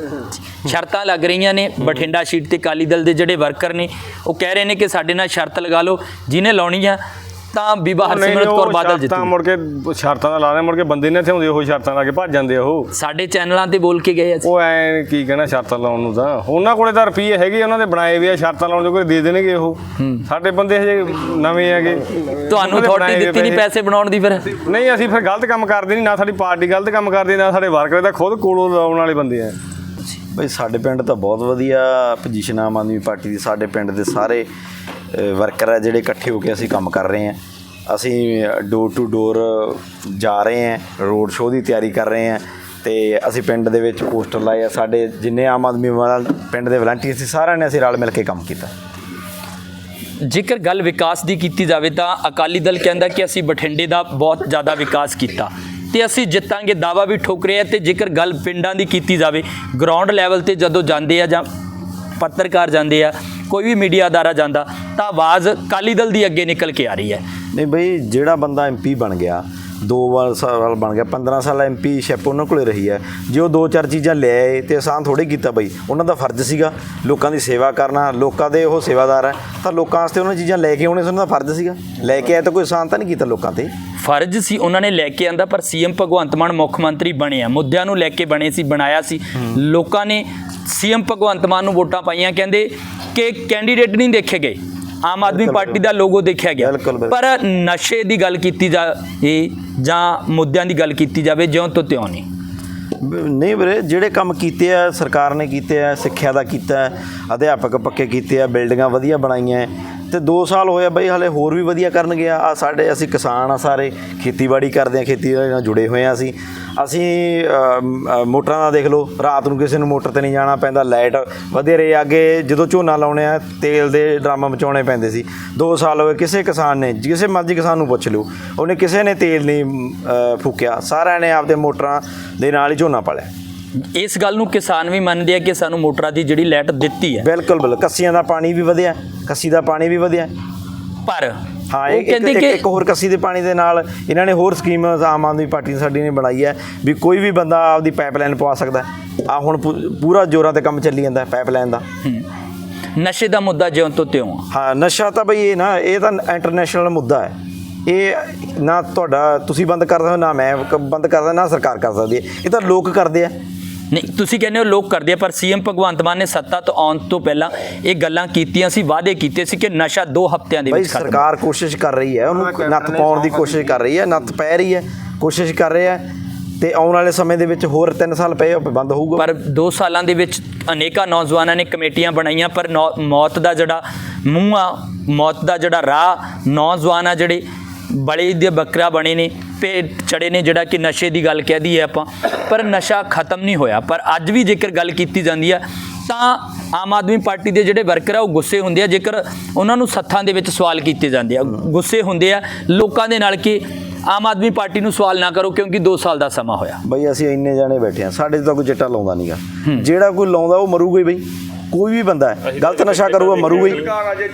S1: ਸ਼ਰਤਾਂ ਲੱਗ ਰਹੀਆਂ ਨੇ ਬਠਿੰਡਾ ਸ਼ੀਟ ਤੇ ਕਾਲੀ ਦਲ ਦੇ ਜਿਹੜੇ ਵਰਕਰ ਨੇ ਉਹ ਕਹਿ ਰਹੇ ਨੇ ਕਿ ਸਾਡੇ ਨਾਲ ਸ਼ਰਤ ਲਗਾ ਲਓ ਜਿਹਨੇ ਲਾਉਣੀ ਆ ਤਾਂ ਬੀਬਾ
S6: ਨਹੀਂ,
S1: ਹਰਸਿਮਰਤ ਕੌਰ ਬਾਦਲ
S6: ਸ਼ਰਤਾਂ
S1: ਜਿੱਤੂ
S6: ਮੁੜ ਕੇ ਸ਼ਰਤਾਂ ਦਾ ਲਾਣੇ ਮੁੜ ਕੇ ਬੰਦੇ ਨੇ ਇੱਥੇ ਹੁੰਦੇ ਉਹ ਸ਼ਰਤਾਂ ਲਾ ਕੇ ਭੱਜ ਜਾਂਦੇ ਆ ਉਹ।
S1: ਸਾਡੇ ਚੈਨਲਾਂ ਤੇ ਬੋਲ ਕੇ ਗਏ ਅਸੀਂ।
S6: ਉਹ ਐ ਕੀ ਕਹਿਣਾ ਸ਼ਰਤਾਂ ਲਾਉਣ ਨੂੰ ਤਾਂ। ਉਹਨਾਂ ਕੋਲੇ ਤਾਂ ਰੁਪਈਏ ਹੈਗੇ ਉਹਨਾਂ ਦੇ ਬਣਾਏ ਵੀ ਆ ਸ਼ਰਤਾਂ ਲਾਉਣ ਜੋਗੇ ਦੇ ਦੇਣਗੇ ਉਹ। ਸਾਡੇ ਬੰਦੇ ਹਜੇ ਨਵੇਂ ਹੈਗੇ।
S1: ਤੁਹਾਨੂੰ
S6: ਦੇ
S1: ਅਥਾਰਟੀ ਦਿੱਤੀ ਨਹੀਂ ਪੈਸੇ। ਬਣਾਉਣ ਦੀ ਫਿਰ?
S6: ਨਹੀਂ ਅਸੀਂ ਫਿਰ ਗਲਤ ਕੰਮ ਕਰਦੇ ਨਹੀਂ ਨਾ ਸਾਡੀ ਪਾਰਟੀ ਗਲਤ ਕੰਮ ਕਰਦੀ ਨਾ ਸਾਡੇ ਵਰਕਰ ਤਾਂ ਖੁਦ ਕੋਲੋਂ ਲਾਉਣ ਵਾਲੇ ਬੰਦੇ ਆ।
S2: ਬਈ ਸਾਡੇ ਪਿੰਡ ਤਾਂ ਬਹੁਤ ਵਧੀਆ ਪੋਜੀਸ਼ਨ ਆ ਆਮ ਆਦਮੀ ਪਾਰਟੀ ਦੀ ਸਾਡੇ ਪਿੰਡ ਦੇ ਸਾਰੇ ਵਰਕਰ ਆ ਜਿਹੜੇ ਇਕੱਠੇ ਹੋ ਕੇ ਅਸੀਂ ਕੰਮ ਕਰ ਰਹੇ ਹਾਂ। ਅਸੀਂ ਡੋਰ ਟੂ ਡੋਰ ਜਾ ਰਹੇ ਹਾਂ ਰੋਡ ਸ਼ੋਅ ਦੀ ਤਿਆਰੀ ਕਰ ਰਹੇ ਹਾਂ ਤੇ ਅਸੀਂ ਪਿੰਡ ਦੇ ਵਿੱਚ ਪੋਸਟਰ ਲਾਏ ਆ। ਸਾਡੇ ਜਿੰਨੇ ਆਮ ਆਦਮੀ ਵਾਲਾ ਪਿੰਡ ਦੇ ਵਲੰਟੀਅਰ ਸੀ, ਸਾਰਿਆਂ ਨੇ ਅਸੀਂ ਰਲ ਮਿਲ ਕੇ ਕੰਮ ਕੀਤਾ।
S1: ਜੇਕਰ ਗੱਲ ਵਿਕਾਸ ਦੀ ਕੀਤੀ ਜਾਵੇ ਤਾਂ ਅਕਾਲੀ ਦਲ ਕਹਿੰਦਾ ਕਿ ਅਸੀਂ ਬਠਿੰਡੇ ਦਾ ਬਹੁਤ ਜ਼ਿਆਦਾ ਵਿਕਾਸ ਕੀਤਾ ਤੇ ਅਸੀਂ ਜਿੱਤਾਂਗੇ ਦਾਵਾ ਵੀ ਠੋਕ ਰਹੇ ਆ ਤੇ ਜੇਕਰ ਗੱਲ ਪਿੰਡਾਂ ਦੀ ਕੀਤੀ ਜਾਵੇ ਗਰਾਊਂਡ ਲੈਵਲ ਤੇ ਜਦੋਂ ਜਾਂਦੇ ਆ ਜਾਂ ਪੱਤਰਕਾਰ ਜਾਂਦੇ ਆ ਕੋਈ ਵੀ ਮੀਡੀਆ ਅਦਾਰਾ ਜਾਂਦਾ ਤਾਂ ਆਵਾਜ਼ ਅਕਾਲੀ ਦਲ ਦੀ ਅੱਗੇ ਨਿਕਲ ਕੇ ਆ ਰਹੀ ਹੈ।
S2: ਨਹੀਂ ਬਈ ਜਿਹੜਾ ਬੰਦਾ ਐਮਪੀ ਬਣ ਗਿਆ ਦੋ ਵਾਰ ਸਾਲ ਬਣ ਗਿਆ 15 ਸਾਲ ਐਮਪੀ ਸ਼ਿਪ ਉਹਨਾਂ ਕੋਲੇ ਰਹੀ ਹੈ। ਜੇ ਉਹ ਦੋ ਚਾਰ ਚੀਜ਼ਾਂ ਲੈ ਆਏ ਤੇ ਆਸਾਨ ਥੋੜੇ ਕੀਤਾ ਬਈ ਉਹਨਾਂ ਦਾ ਫਰਜ਼ ਸੀਗਾ ਲੋਕਾਂ ਦੀ ਸੇਵਾ ਕਰਨਾ ਲੋਕਾਂ ਦੇ ਉਹ ਸੇਵਾਦਾਰ ਹੈ ਤਾਂ ਲੋਕਾਂ ਵਾਸਤੇ ਉਹਨਾਂ ਚੀਜ਼ਾਂ ਲੈ ਕੇ ਆਉਣੇ ਉਹਨਾਂ ਦਾ ਫਰਜ਼ ਸੀਗਾ। ਲੈ ਕੇ ਆਏ ਤਾਂ ਕੋਈ ਆਸਾਨ ਤਾਂ ਨਹੀਂ ਕੀਤਾ ਲੋਕਾਂ ਤੇ।
S1: ਫਰਜ਼ ਸੀ ਉਹਨਾਂ ਨੇ ਲੈ ਕੇ ਆਂਦਾ ਪਰ ਸੀਐਮ ਭਗਵੰਤ ਮਾਨ ਮੁੱਖ ਮੰਤਰੀ ਬਣੇ ਆ। ਮੁੱਦਿਆਂ ਨੂੰ ਲੈ ਕੇ ਬਣੇ ਸੀ ਬਣਾਇਆ ਸੀ। ਲੋਕਾਂ ਨੇ ਸੀਐਮ ਭਗਵੰਤ ਮਾਨ ਨੂੰ ਵੋਟਾਂ ਪਾਈਆਂ ਕਹਿੰਦੇ ਕਿ ਕੈਂਡੀਡੇਟ ਨਹੀਂ ਦੇਖੇ ਗਏ। ਆਮ ਆਦਮੀ ਪਾਰਟੀ ਦਾ ਲੋਗੋ ਦੇਖਿਆ ਗਿਆ। ਪਰ ਨਸ਼ੇ ਦੀ ਗੱਲ ਕੀਤੀ ਜਾਏ ਜਾਂ ਮੁੱਦਿਆਂ ਦੀ ਗੱਲ ਕੀਤੀ ਜਾਵੇ ਜਿਉਂ ਤੋਂ ਤਿਉਂ ਨਹੀਂ।
S2: ਨਹੀਂ ਵੀਰੇ ਜਿਹੜੇ ਕੰਮ ਕੀਤੇ ਆ ਸਰਕਾਰ ਨੇ ਕੀਤੇ ਆ ਸਿੱਖਿਆ ਦਾ ਕੀਤਾ ਅਧਿਆਪਕ ਪੱਕੇ ਕੀਤੇ ਆ ਬਿਲਡਿੰਗਾਂ ਵਧੀਆ ਬਣਾਈਆਂ। ਤੇ 2 ਸਾਲ ਹੋਇਆ ਬਈ, ਹਲੇ ਹੋਰ ਵੀ ਵਧੀਆ ਕਰਨਗੇ ਆ ਸਾਡੇ, ਅਸੀਂ ਕਿਸਾਨ ਆ ਸਾਰੇ, ਖੇਤੀਬਾੜੀ ਕਰਦੇ ਆ ਖੇਤੀਬਾੜੀ ਨਾਲ ਜੁੜੇ ਹੋਏ ਆ ਅਸੀਂ। ਅਸੀਂ ਮੋਟਰਾਂ ਦਾ ਦੇਖ ਲਓ, ਰਾਤ ਨੂੰ ਕਿਸੇ ਨੂੰ ਮੋਟਰ ਤੇ ਨਹੀਂ ਜਾਣਾ ਪੈਂਦਾ, ਲਾਈਟ ਵਧੇ ਰਹੀ ਅੱਗੇ ਜਦੋਂ ਝੋਨਾ ਲਾਉਣੇ ਆ, ਤੇਲ ਦੇ ਡਰਾਮਾ ਮਚਾਉਣੇ ਪੈਂਦੇ ਸੀ। 2 ਸਾਲ ਹੋਏ, ਕਿਸੇ ਕਿਸਾਨ ਨੇ, ਕਿਸੇ ਮਰਜ਼ੀ ਕਿਸਾਨ ਨੂੰ ਪੁੱਛ ਲਿਓ, ਉਹਨੇ ਕਿਸੇ ਨੇ ਤੇਲ ਨਹੀਂ ਫੂਕਿਆ। ਸਾਰਿਆਂ ਨੇ ਆਪਦੇ ਮੋਟਰਾਂ ਦੇ ਨਾਲ ਹੀ ਝੋਨਾ ਪਾਲਿਆ।
S1: ਇਸ ਗੱਲ ਨੂੰ ਕਿਸਾਨ ਵੀ ਮੰਨਦੇ ਆ ਕਿ ਸਾਨੂੰ ਮੋਟਰਾਂ ਦੀ ਜਿਹੜੀ ਲਾਈਟ ਦਿੱਤੀ ਹੈ।
S2: ਬਿਲਕੁਲ ਬਿਲਕੁਲ। ਕੱਸੀਆਂ ਦਾ ਪਾਣੀ ਵੀ ਵਧਿਆ ਕੱਸੀ ਦਾ ਪਾਣੀ ਵੀ ਵਧਿਆ।
S1: ਪਰ
S2: ਹਾਂ
S1: ਉਹ ਕਹਿੰਦੇ
S2: ਇੱਕ-
S1: ਕਿ
S2: ਇੱਕ ਹੋਰ ਕੱਸੀ ਦੇ ਪਾਣੀ ਦੇ ਨਾਲ ਇਹਨਾਂ ਨੇ ਹੋਰ ਸਕੀਮ ਆਮ ਆਦਮੀ ਪਾਰਟੀ ਸਾਡੀ ਨੇ ਬਣਾਈ ਹੈ ਵੀ ਕੋਈ ਵੀ ਬੰਦਾ ਆਪਦੀ ਪਾਈਪਲਾਈਨ ਪਵਾ ਸਕਦਾ ਆ ਹੁਣ ਪੂਰਾ ਜੋਰਾਂ ਤੇ ਕੰਮ ਚੱਲੀ ਜਾਂਦਾ ਪਾਈਪਲਾਈਨ ਦਾ।
S1: ਨਸ਼ੇ ਦਾ ਮੁੱਦਾ ਜਿਉਂ ਤੋਂ ਤਿਉਂ
S2: ਹਾਂ ਨਸ਼ਾ ਤਾਂ ਬਈ ਇਹ ਨਾ ਇਹ ਤਾਂ ਇੰਟਰਨੈਸ਼ਨਲ ਮੁੱਦਾ ਹੈ। ਇਹ ਨਾ ਤੁਹਾਡਾ ਤੁਸੀਂ ਬੰਦ ਕਰ ਸਕਦੇ ਹੋ ਨਾ ਮੈਂ ਬੰਦ ਕਰਦਾ ਨਾ ਸਰਕਾਰ ਕਰ ਸਕਦੀ ਹੈ। ਇਹ ਤਾਂ ਲੋਕ ਕਰਦੇ ਆ।
S1: ਨਹੀਂ ਤੁਸੀਂ ਕਹਿੰਦੇ ਹੋ ਲੋਕ ਕਰਦੇ ਆ ਪਰ ਸੀਐਮ ਭਗਵੰਤ ਮਾਨ ਨੇ ਸੱਤਾ ਤੋਂ ਆਉਣ ਤੋਂ ਪਹਿਲਾਂ ਇਹ ਗੱਲਾਂ ਕੀਤੀਆਂ ਸੀ ਵਾਅਦੇ ਕੀਤੇ ਸੀ ਕਿ ਨਸ਼ਾ 2 ਹਫ਼ਤਿਆਂ ਦੇ ਵਿੱਚ ਖਤਮ
S2: ਸਰਕਾਰ ਕੋਸ਼ਿਸ਼ ਕਰ ਰਹੀ ਹੈ ਉਹਨੂੰ ਨੱਥ ਪਾਉਣ ਦੀ ਕੋਸ਼ਿਸ਼ ਕਰ ਰਹੀ ਹੈ ਨੱਥ ਪੈ ਰਹੀ ਹੈ ਕੋਸ਼ਿਸ਼ ਕਰ ਰਹੇ ਹੈ ਤੇ ਆਉਣ ਵਾਲੇ ਸਮੇਂ ਦੇ ਵਿੱਚ ਹੋਰ 3 ਸਾਲ ਪਏ ਉਹ ਬੰਦ ਹੋਊਗਾ।
S1: ਪਰ 2 ਸਾਲਾਂ ਦੇ ਵਿੱਚ ਅਨੇਕਾਂ ਨੌਜਵਾਨਾਂ ਨੇ ਕਮੇਟੀਆਂ ਬਣਾਈਆਂ ਪਰ ਨੌ- ਮੌਤ ਦਾ ਜਿਹੜਾ ਮੂੰਹ ਆ ਮੌਤ ਦਾ ਜਿਹੜਾ ਰਾਹ ਨੌਜਵਾਨ ਆ ਜਿਹੜੇ ਬੜੇ ਦੇ ਬੱਕਰਾ ਬਣੇ ਨੇ ਪੇਟ ਚੜੇ ਨੇ ਜਿਹੜਾ ਕਿ ਨਸ਼ੇ ਦੀ ਗੱਲ ਕਹਿ ਦਈਏ ਆਪਾਂ। ਪਰ ਨਸ਼ਾ ਖਤਮ ਨਹੀਂ ਹੋਇਆ। ਪਰ ਅੱਜ ਵੀ ਜੇਕਰ ਗੱਲ ਕੀਤੀ ਜਾਂਦੀ ਆ ਤਾਂ ਆਮ ਆਦਮੀ ਪਾਰਟੀ ਦੇ ਜਿਹੜੇ ਵਰਕਰ ਆ ਉਹ ਗੁੱਸੇ ਹੁੰਦੇ ਆ। ਜੇਕਰ ਉਹਨਾਂ ਨੂੰ ਸੱਥਾਂ ਦੇ ਵਿੱਚ ਸਵਾਲ ਕੀਤੇ ਜਾਂਦੇ ਆ ਗੁੱਸੇ ਹੁੰਦੇ ਆ ਲੋਕਾਂ ਦੇ ਨਾਲ ਕਿ ਆਮ ਆਦਮੀ ਪਾਰਟੀ ਨੂੰ ਸਵਾਲ ਨਾ ਕਰੋ ਕਿਉਂਕਿ 2 ਸਾਲ ਦਾ ਸਮਾਂ ਹੋਇਆ।
S2: ਬਈ ਅਸੀਂ ਇੰਨੇ ਜਾਣੇ ਬੈਠੇ ਆ ਸਾਡੇ ਤੋਂ ਤਾਂ ਕੋਈ ਚਿੱਟਾ ਲਾਉਂਦਾ ਨਹੀਂਗਾ ਜਿਹੜਾ ਕੋਈ ਲਾਉਂਦਾ ਉਹ ਮਰੂਗਾ ਹੀ ਬਈ। ਕੋਈ ਵੀ ਬੰਦਾ ਹੈ ਗਲਤ ਨਸ਼ਾ ਕਰੂਗਾ ਮਰੂਗਾ ਹੀ।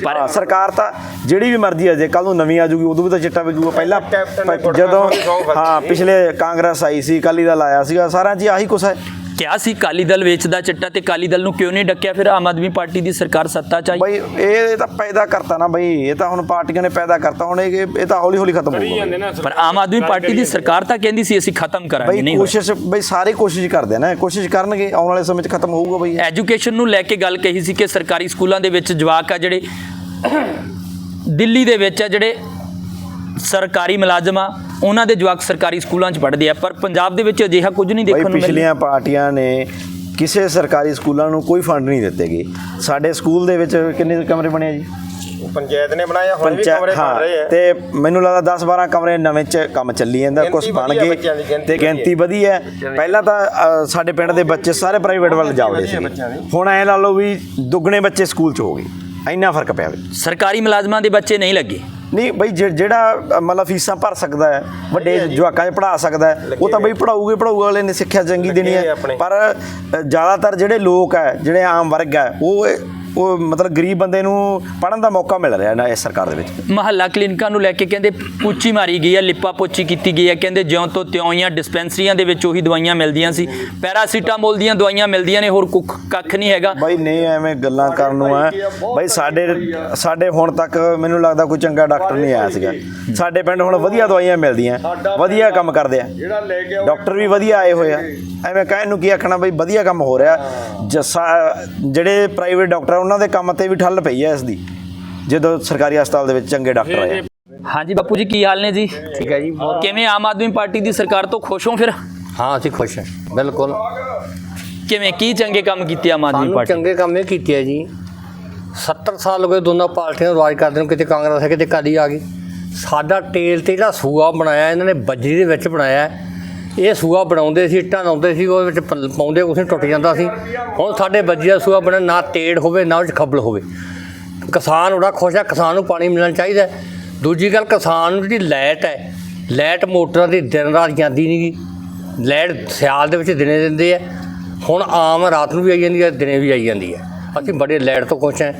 S2: ਪਰ ਸਰਕਾਰ ਤਾਂ ਜਿਹੜੀ ਵੀ ਮਰਜ਼ੀ ਆ ਜੇ ਕੱਲ ਨੂੰ ਨਵੀਂ ਆ ਜੂਗੀ ਉਦੋਂ ਵੀ ਤਾਂ ਚਿੱਟਾ ਵਿਕੂਗਾ ਪਹਿਲਾਂ ਜਦੋਂ ਹਾਂ ਪਿਛਲੇ ਕਾਂਗਰਸ ਆਈ ਸੀ ਅਕਾਲੀ ਦਲ ਆਇਆ ਸੀਗਾ ਸਾਰਿਆਂ 'ਚ ਹੀ ਆਹੀ ਕੁਛ ਹੈ।
S1: ਕਿਹਾ ਸੀ ਕਾਲੀ ਦਲ ਵੇਚਦਾ ਚਿੱਟਾ ਤੇ ਕਾਲੀ ਦਲ ਨੂੰ ਕਿਉਂ ਨਹੀਂ ਡੱਕਿਆ ਫਿਰ ਆਮ ਆਦਮੀ ਪਾਰਟੀ ਦੀ ਸਰਕਾਰ ਸੱਤਾ ਚ ਆਈ
S2: ਬਈ ਇਹ ਤਾਂ ਪੈਦਾ ਕਰਤਾ ਨਾ ਬਈ ਇਹ ਤਾਂ ਹੁਣ ਪਾਰਟੀਆਂ ਨੇ ਪੈਦਾ ਕਰਤਾ ਹੁਣ ਇਹ ਇਹ ਤਾਂ ਹੌਲੀ ਹੌਲੀ ਖਤਮ ਹੋਊਗਾ।
S1: ਪਰ ਆਮ ਆਦਮੀ ਪਾਰਟੀ ਦੀ ਸਰਕਾਰ ਤਾਂ ਕਹਿੰਦੀ ਸੀ ਅਸੀਂ ਖਤਮ ਕਰਾਂਗੇ ਨਹੀਂ।
S2: ਕੋਸ਼ਿਸ਼ ਬਈ ਸਾਰੇ ਕੋਸ਼ਿਸ਼ ਕਰਦੇ ਨਾ ਕੋਸ਼ਿਸ਼ ਕਰਨਗੇ ਆਉਣ ਵਾਲੇ ਸਮੇਂ 'ਚ ਖਤਮ ਹੋਊਗਾ ਬਈ।
S1: ਐਜੂਕੇਸ਼ਨ ਨੂੰ ਲੈ ਕੇ ਗੱਲ ਕਹੀ ਸੀ ਕਿ ਸਰਕਾਰੀ ਸਕੂਲਾਂ ਦੇ ਵਿੱਚ ਜਵਾਕ ਆ ਜਿਹੜੇ [COUGHS] ਦਿੱਲੀ ਦੇ ਵਿੱਚ ਆ ਜਿਹੜੇ ਸਰਕਾਰੀ ਮੁਲਾਜ਼ਮ ਆ ਉਹਨਾਂ ਦੇ ਜਵਾਕ ਸਰਕਾਰੀ ਸਕੂਲਾਂ 'ਚ ਪੜ੍ਹਦੇ ਆ ਪਰ ਪੰਜਾਬ ਦੇ ਵਿੱਚ ਅਜਿਹਾ ਕੁਝ ਨਹੀਂ ਦੇਖਣ ਨੂੰ ਮਿਲਿਆ
S2: ਪਿਛਲੀਆਂ ਪਾਰਟੀਆਂ ਨੇ ਕਿਸੇ ਸਰਕਾਰੀ ਸਕੂਲਾਂ ਨੂੰ ਕੋਈ ਫੰਡ ਨਹੀਂ ਦਿੱਤੇ ਗਏ ਸਾਡੇ ਸਕੂਲ ਦੇ ਵਿੱਚ ਕਿੰਨੇ ਕਮਰੇ ਬਣੇ ਆ ਜੀ?
S4: ਪੰਚਾਇਤ ਨੇ ਬਣਾਇਆ ਹੁਣ ਵੀ
S2: ਪੰਚਾਇਤ
S4: ਕਮਰੇ ਬਣ ਰਹੇ
S2: ਹਾਂ
S4: ਆ।
S2: ਤੇ ਮੈਨੂੰ ਲੱਗਦਾ 10 12 ਕਮਰੇ ਨਵੇਂ ਚ ਕੰਮ ਚੱਲੀ ਜਾਂਦਾ ਕੁਝ ਬਣ
S4: ਵਧੀਆ
S2: ਗਏ ਤੇ ਗਿਣਤੀ ਵਧੀ ਹੈ। ਪਹਿਲਾਂ ਤਾਂ ਸਾਡੇ ਪਿੰਡ ਦੇ ਬੱਚੇ ਸਾਰੇ ਪ੍ਰਾਈਵੇਟ ਵੱਲ ਜਾਵੜੇ ਸੀ। ਹੁਣ ਐ ਲਾ ਲਓ ਵੀ ਦੁੱਗਣੇ ਬੱਚੇ ਸਕੂਲ ਚ ਹੋ ਗਏ। ਇੰਨਾ ਫ਼ਰਕ ਪਿਆ
S1: ਸਰਕਾਰੀ ਮੁਲਾਜ਼ਮਾਂ ਦੇ ਬੱਚੇ ਨਹੀਂ ਲੱਗੇ।
S2: ਨਹੀਂ ਬਈ ਜਿ- ਜਿਹੜਾ ਮਤਲਬ ਫੀਸਾਂ ਭਰ ਸਕਦਾ ਹੈ ਵੱਡੇ ਜਵਾਕਾਂ 'ਚ ਪੜਾ ਸਕਦਾ ਹੈ ਉਹ ਤਾਂ ਬਈ ਪੜਾਊਗੇ ਪੜਾਊਗਾ ਵਾਲੇ ਨੇ ਸਿੱਖਿਆ ਚੰਗੀ ਦੇਣੀ
S4: ਲੱਗੇ
S2: ਹੈ
S4: ਆਪਣੇ।
S2: ਪਰ ਅ, ਜ਼ਿਆਦਾਤਰ ਜਿਹੜੇ ਲੋਕ ਹੈ ਜਿਹੜੇ ਆਮ ਵਰਗ ਹੈ ਉਹ ਉਹ ਮਤਲਬ ਗਰੀਬ ਬੰਦੇ ਨੂੰ ਪੜਨ ਦਾ ਮੌਕਾ ਮਿਲ ਰਿਹਾ ਨਾ ਇਸ ਸਰਕਾਰ ਦੇ ਵਿੱਚ।
S1: ਮਹੱਲਾ ਕਲੀਨਿਕਾਂ ਨੂੰ ਲੈ ਕੇ ਕਹਿੰਦੇ ਪੂਚੀ ਮਾਰੀ ਗਈ ਹੈ ਲਿਪਾ ਪੋਚੀ ਕੀਤੀ ਗਈ ਹੈ। ਕਹਿੰਦੇ ਜਿਉਂ ਤੋਂ ਤਿਉਂ ਹੀ ਆ ਡਿਸਪੈਂਸਰੀਆਂ ਦੇ ਵਿੱਚ ਉਹੀ ਦਵਾਈਆਂ ਮਿਲਦੀਆਂ ਸੀ। ਪੈਰਾਸੀਟਾਮੋਲ ਦੀਆਂ ਦਵਾਈਆਂ ਮਿਲਦੀਆਂ ਨੇ ਹੋਰ ਕੁੱਖ ਕੱਖ ਨਹੀਂ ਹੈਗਾ।
S2: ਬਾਈ ਨਹੀਂ ਐਵੇਂ ਗੱਲਾਂ ਕਰਨ ਨੂੰ ਹੈ। ਬਾਈ ਸਾਡੇ ਸਾਡੇ ਹੁਣ ਤੱਕ ਮੈਨੂੰ ਲੱਗਦਾ ਕੋਈ ਚੰਗਾ ਡਾਕਟਰ ਨਹੀਂ ਆਇਆ ਸੀਗਾ। ਸਾਡੇ ਪਿੰਡ ਹੁਣ ਵਧੀਆ ਦਵਾਈਆਂ ਮਿਲਦੀਆਂ। ਵਧੀਆ ਕੰਮ ਕਰਦੇ ਆ।
S3: ਜਿਹੜਾ ਲੈ ਕੇ
S2: ਡਾਕਟਰ ਵੀ ਵਧੀਆ ਆਏ ਹੋਏ ਆ। ਐਵੇਂ ਕਹਿਣ ਨੂੰ ਕੀ ਆਖਣਾ ਬਈ ਵਧੀਆ ਕੰਮ ਹੋ ਰਿਹਾ। ਜੱਸਾ ਜਿਹੜੇ ਪ੍ਰਾਈਵੇਟ ਡਾਕਟਰ ਆ ਉਹਨਾਂ ਦੇ ਕੰਮ ਤੇ ਵੀ ਠੱਲ ਪਈ ਹੈ ਇਸ ਦੀ ਜਦੋਂ ਸਰਕਾਰੀ ਹਸਪਤਾਲ ਦੇ ਵਿੱਚ ਚੰਗੇ ਡਾਕਟਰ ਆਏ।
S1: ਹਾਂਜੀ ਬਾਪੂ ਜੀ ਕੀ ਹਾਲ ਨੇ ਜੀ?
S5: ਠੀਕ ਹੈ ਜੀ
S1: ਕਿਵੇਂ ਆਮ ਆਦਮੀ ਪਾਰਟੀ ਦੀ ਸਰਕਾਰ ਤੋਂ ਖੁਸ਼ ਹੋ ਫਿਰ?
S5: ਹਾਂ ਅਸੀਂ ਖੁਸ਼ ਹਾਂ ਬਿਲਕੁਲ।
S1: ਕਿਵੇਂ ਕੀ ਚੰਗੇ ਕੰਮ ਕੀਤੇ ਆਮ ਆਦਮੀ ਪਾਰਟੀ?
S5: ਚੰਗੇ ਕੰਮ ਇਹ ਕੀਤੇ ਆ ਜੀ। 70 ਸਾਲ ਹੋ ਗਏ ਦੋਨਾਂ ਪਾਰਟੀਆਂ ਨੂੰ ਰਾਜ ਕਰਦੇ ਨੂੰ ਕਿਤੇ ਕਾਂਗਰਸ ਹੈ ਕਿਤੇ ਅਕਾਲੀ ਆ ਗਈ। ਸਾਡਾ ਤੇਲ ਤੇ ਜਿਹੜਾ ਸੂਆ ਬਣਾਇਆ ਇਹਨਾਂ ਨੇ ਬੱਜਰੀ ਦੇ ਵਿੱਚ ਬਣਾਇਆ ਹੈ। ਇਹ ਸੂਆ ਬਣਾਉਂਦੇ ਸੀ ਇੱਟਾਂ ਲਾਉਂਦੇ ਸੀ ਉਹਦੇ ਵਿੱਚ ਪ- ਪਾਉਂਦੇ ਉਸ ਟੁੱਟ ਜਾਂਦਾ ਸੀ। ਹੁਣ ਸਾਡੇ ਬੱਜਰੀ ਦਾ ਸੂਆ ਬਣਿਆ ਨਾ ਤੇੜ ਹੋਵੇ ਨਾ ਉਹ 'ਚ ਖੱਬਲ ਹੋਵੇ। ਕਿਸਾਨ ਬੜਾ ਖੁਸ਼ ਹੈ ਕਿਸਾਨ ਨੂੰ ਪਾਣੀ ਮਿਲਣਾ ਚਾਹੀਦਾ ਹੈ। ਦੂਜੀ ਗੱਲ ਕਿਸਾਨ ਨੂੰ ਜਿਹੜੀ ਲਾਈਟ ਹੈ। ਲਾਈਟ ਮੋਟਰਾਂ ਦੀ ਦਿਨ ਰਾਤ ਜਾਂਦੀ ਨਹੀਂਗੀ ਲਾਈਟ ਸਿਆਲ ਦੇ ਵਿੱਚ ਦਿਨੇ ਦਿੰਦੇ ਆ। ਹੁਣ ਆਮ ਰਾਤ ਨੂੰ ਵੀ ਆਈ ਜਾਂਦੀ ਹੈ ਦਿਨੇ ਵੀ ਆਈ ਜਾਂਦੀ ਹੈ। ਅਸੀਂ ਬੜੇ ਲਾਈਟ ਤੋਂ ਖੁਸ਼ ਹਾਂ।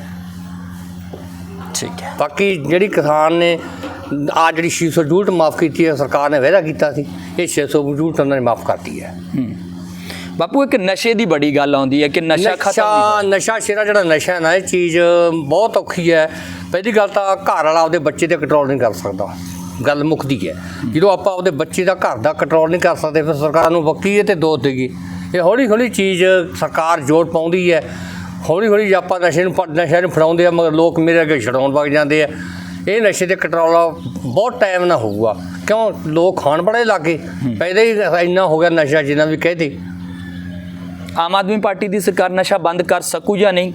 S1: ਠੀਕ ਹੈ।
S5: ਬਾਕੀ ਜਿਹੜੀ ਕਿਸਾਨ ਨੇ ਆ ਜਿਹੜੀ 600 ਯੂਨਿਟ ਮਾਫ ਕੀਤੀ ਹੈ ਸਰਕਾਰ ਨੇ ਵਾਅਦਾ ਕੀਤਾ ਸੀ ਇਹ 600 ਯੂਨਿਟ ਉਹਨਾਂ ਨੇ ਮਾਫ ਕਰਤੀ ਹੈ।
S1: ਬਾਪੂ ਇੱਕ ਨਸ਼ੇ ਦੀ ਬੜੀ ਗੱਲ ਆਉਂਦੀ ਹੈ ਕਿ ਨਸ਼ਾ ਖਤਮ
S5: ਨਸ਼ਾ ਨਸ਼ਾ ਸ਼ੇਰਾ ਜਿਹੜਾ ਨਸ਼ਾ ਹੈ ਨਾ ਇਹ ਚੀਜ਼ ਬਹੁਤ ਔਖੀ ਹੈ। ਪਹਿਲੀ ਗੱਲ ਤਾਂ ਘਰ ਵਾਲਾ ਆਪਦੇ ਬੱਚੇ ਤੇ ਕੰਟਰੋਲ ਨਹੀਂ ਕਰ ਸਕਦਾ। ਗੱਲ ਮੁੱਕਦੀ ਹੈ। ਜਦੋਂ ਆਪਾਂ ਆਪਦੇ ਬੱਚੇ ਦਾ ਘਰ ਦਾ ਕੰਟਰੋਲ ਨਹੀਂ ਕਰ ਸਕਦੇ ਫਿਰ ਸਰਕਾਰ ਨੂੰ ਵਕੀਏ ਤੇ ਦੋਸ਼ ਦੇਗੀ ਇਹ ਹੌਲੀ ਹੌਲੀ ਚੀਜ਼ ਸਰਕਾਰ ਜੋੜ ਪਾਉਂਦੀ ਹੈ। ਹੌਲੀ ਹੌਲੀ ਆਪਾਂ ਨਸ਼ੇ ਨੂੰ ਨਸ਼ੇ ਨੂੰ ਫੜਾਉਂਦੇ ਆ ਮਗਰ ਲੋਕ ਮੇਰੇ ਅੱਗੇ ਛਡਾਉਣ ਵਗ ਜਾਂਦੇ ਆ। ਇਹ ਨਸ਼ੇ ਤੇ ਕੰਟਰੋਲ ਬਹੁਤ ਟਾਈਮ ਨਾ ਹੋਊਗਾ। ਕਿਉਂ? ਲੋਕ ਖਾਣ ਬੜੇ ਲੱਗੇ। ਪਹਿਲੇ ਹੀ ਇੰਨਾ ਹੋ ਗਿਆ ਨਸ਼ਾ ਜਿੰਨਾ ਵੀ ਕਹਦੇ
S1: ਆਮ ਆਦਮੀ ਪਾਰਟੀ ਦੀ ਸਰਕਾਰ ਨਸ਼ਾ ਬੰਦ ਕਰ ਸਕੂ ਜਾਂ ਨਹੀਂ?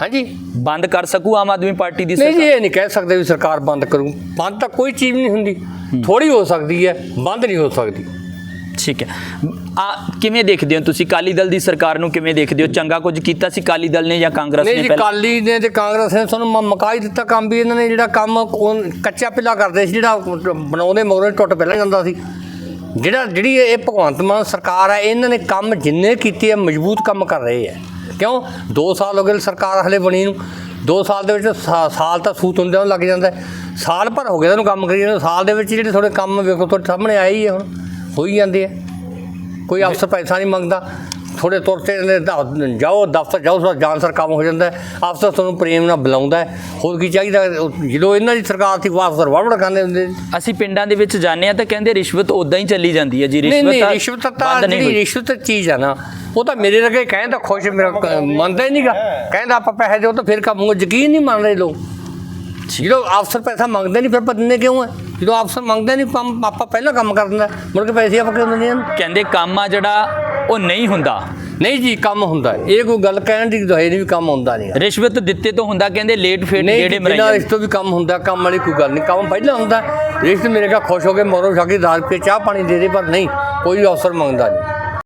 S5: ਹਾਂਜੀ।
S1: ਬੰਦ ਕਰ ਸਕੂ ਆਮ ਆਦਮੀ ਪਾਰਟੀ ਦੀ
S5: ਨਹੀਂ
S1: ਸਰਕਾਰ?
S5: ਇਹ ਨਹੀਂ ਕਹਿ ਸਕਦੇ ਵੀ ਸਰਕਾਰ ਬੰਦ ਕਰੂ। ਬੰਦ ਤਾਂ ਕੋਈ ਚੀਜ਼ ਨਹੀਂ ਹੁੰਦੀ। ਥੋੜੀ ਹੋ ਸਕਦੀ ਹੈ ਬੰਦ ਨਹੀਂ ਹੋ ਸਕਦੀ।
S1: ਠੀਕ ਹੈ। ਆ ਕਿਵੇਂ ਦੇਖਦੇ ਹੋ ਤੁਸੀਂ? ਕਾਲੀ ਦਲ ਦੀ ਸਰਕਾਰ ਨੂੰ ਕਿਵੇਂ ਦੇਖਦੇ ਹੋ? ਚੰਗਾ ਕੁਝ ਕੀਤਾ ਸੀ ਕਾਲੀ ਦਲ ਨੇ ਜਾਂ ਕਾਂਗਰਸ
S5: ਨਹੀਂ
S1: ਨੇ
S5: ਜੀ
S1: ਪਹਿਲਾਂ?
S5: ਕਾਲੀ ਨੇ ਤੇ ਕਾਂਗਰਸ ਨੇ ਸਾਨੂੰ ਮ- ਮੁਕਾ ਹੀ ਦਿੱਤਾ ਕੰਮ ਵੀ। ਇਹਨਾਂ ਨੇ ਜਿਹੜਾ ਕੰਮ ਕੱਚਾ ਪਿੱਲਾ ਕਰਦੇ ਸੀ ਜਿਹੜਾ ਬਣਾਉਂਦੇ ਮਗਰੋਂ ਹੀ ਟੁੱਟ ਪਹਿਲਾਂ ਜਾਂਦਾ ਸੀ। ਜਿਹੜਾ ਜਿਹੜੀ ਇਹ ਭਗਵੰਤ ਮਾਨ ਸਰਕਾਰ ਹੈ ਇਹਨਾਂ ਨੇ ਕੰਮ ਜਿੰਨੇ ਕੀਤੇ ਆ ਮਜ਼ਬੂਤ ਕੰਮ ਕਰ ਰਹੇ ਆ। ਕਿਉਂ? 2 ਸਾਲ ਹੋ ਗਏ ਸਰਕਾਰ ਹਲੇ ਬਣੀ ਨੂੰ। 2 ਸਾਲ ਦੇ ਵਿੱਚ ਸਾਲ ਤਾਂ ਸੂਤ ਹੁੰਦਿਆਂ ਲੱਗ ਜਾਂਦਾ। ਹੈ। ਸਾਲ ਭਰ ਹੋ ਗਿਆ ਇਹਨੂੰ ਕੰਮ ਕਰੀ ਜਾਂਦੇ ਸਾਲ ਦੇ ਵਿੱਚ ਜਿਹੜੇ ਥੋੜੇ ਕੰਮ ਵੇਖੋ ਤੁਹਾਡੇ ਸਾਹਮਣੇ ਆਏ ਹੀ ਆ ਹੁਣ। ਹੋ ਹੀ ਜਾਂਦੇ ਆ ਕੋਈ ਅਫਸਰ ਪੈਸਾ ਨਹੀਂ ਮੰਗਦਾ। ਥੋੜੇ ਤੁਰ ਤੇ ਨੇ ਦ- ਜਾਓ ਦਫ਼ਤਰ ਜਾਓ ਸੋ ਜਾਨ ਸਰ ਕੰਮ ਹੋ ਜਾਂਦਾ ਹੈ। ਅਫਸਰ ਤੁਹਾਨੂੰ ਪ੍ਰੇਮ ਨਾਲ ਬੁਲਾਉਂਦਾ ਹੈ। ਹੋਰ ਕੀ ਚਾਹੀਦਾ? ਜਦੋਂ ਇਹਨਾਂ ਦੀ ਸਰਕਾਰ ਸੀ ਉਹ ਅਫਸਰ ਵੜ ਵੜ ਖਾਂਦੇ ਹੁੰਦੇ ਸੀ।
S1: ਅਸੀਂ ਪਿੰਡਾਂ ਦੇ ਵਿੱਚ ਜਾਂਦੇ ਆ ਤਾਂ ਕਹਿੰਦੇ ਰਿਸ਼ਵਤ ਉਦਾਂ ਹੀ ਚੱਲੀ ਜਾਂਦੀ ਹੈ ਜੀ।
S5: ਨਹੀਂ ਨਹੀਂ
S1: ਤਾਂ
S5: ਰਿਸ਼ਵਤ ਤਾਂ
S1: ਬੰਦ ਨਹੀਂ
S5: ਜਿਹੜੀ
S1: ਹੋਈ।
S5: ਰਿਸ਼ਵਤ ਚੀਜ਼ ਆ ਨਾ ਉਹ ਤਾਂ ਮੇਰੇ ਲਗੇ ਕਹਿੰਦਾ ਖੁਸ਼ ਮੇਰਾ ਕ- ਮੰਨਦਾ ਹੀ ਨਹੀਂਗਾ। ਕਹਿੰਦਾ ਆਪਾਂ ਪੈਸੇ ਦਿਓ ਤਾਂ ਫਿਰ ਕੰਮ ਹੋਊਗਾ ਯਕੀਨ ਨਹੀਂ ਮੰਨ ਰਹੇ ਲੋਕ। ਜਦੋਂ ਅਫਸਰ ਪੈਸਾ ਮੰਗਦੇ ਨਹੀਂ ਫਿਰ ਦਿੰਦੇ ਕਿਉਂ ਹੈ ਜਦੋਂ ਅਫਸਰ ਮੰਗਦੇ ਨਹੀਂ ਕੰਮ ਆਪਾਂ ਪਹਿਲਾਂ ਕੰਮ ਕਰ ਦਿੰਦਾ ਮੁੜ ਕੇ ਪੈਸੇ ਆਪਾਂ ਕਿਉਂ ਦਿੰਦੇ ਇਹਨੂੰ
S1: ਕਹਿੰਦੇ ਕੰਮ ਆ ਜਿਹੜਾ ਉਹ ਨਹੀਂ ਹੁੰਦਾ।
S5: ਨਹੀਂ ਜੀ ਕੰਮ ਹੁੰਦਾ। ਇਹ ਕੋਈ ਗੱਲ ਕਹਿਣ ਦੀ ਦੁਹਾਈ ਨਹੀਂ ਵੀ ਕੰਮ ਹੁੰਦਾ ਨਹੀਂ।
S1: ਰਿਸ਼ਵਤ ਦਿੱਤੇ ਤੋਂ ਹੁੰਦਾ ਕਹਿੰਦੇ ਲੇਟ ਫੇਟ
S5: ਨਹੀਂ
S1: ਜਿਹੜੇ ਮਰਾਈ
S5: ਇਸ ਤੋਂ ਵੀ ਕੰਮ ਹੁੰਦਾ ਕੰਮ ਵਾਲੀ ਕੋਈ ਗੱਲ ਨਹੀਂ। ਕੰਮ ਪਹਿਲਾਂ ਹੁੰਦਾ। ਰਿਸ਼ਤੇ ਮੇਰੇ ਕਾ ਖੁਸ਼ ਹੋ ਕੇ ਮੋਰੋ ਸ਼ਾਕੀ 10 ਰੁਪਏ ਚਾਹ ਪਾਣੀ ਦੇ ਦੇ ਪਰ ਨਹੀਂ ਕੋਈ ਅਫਸਰ ਮੰਗਦਾ ਨਹੀਂ।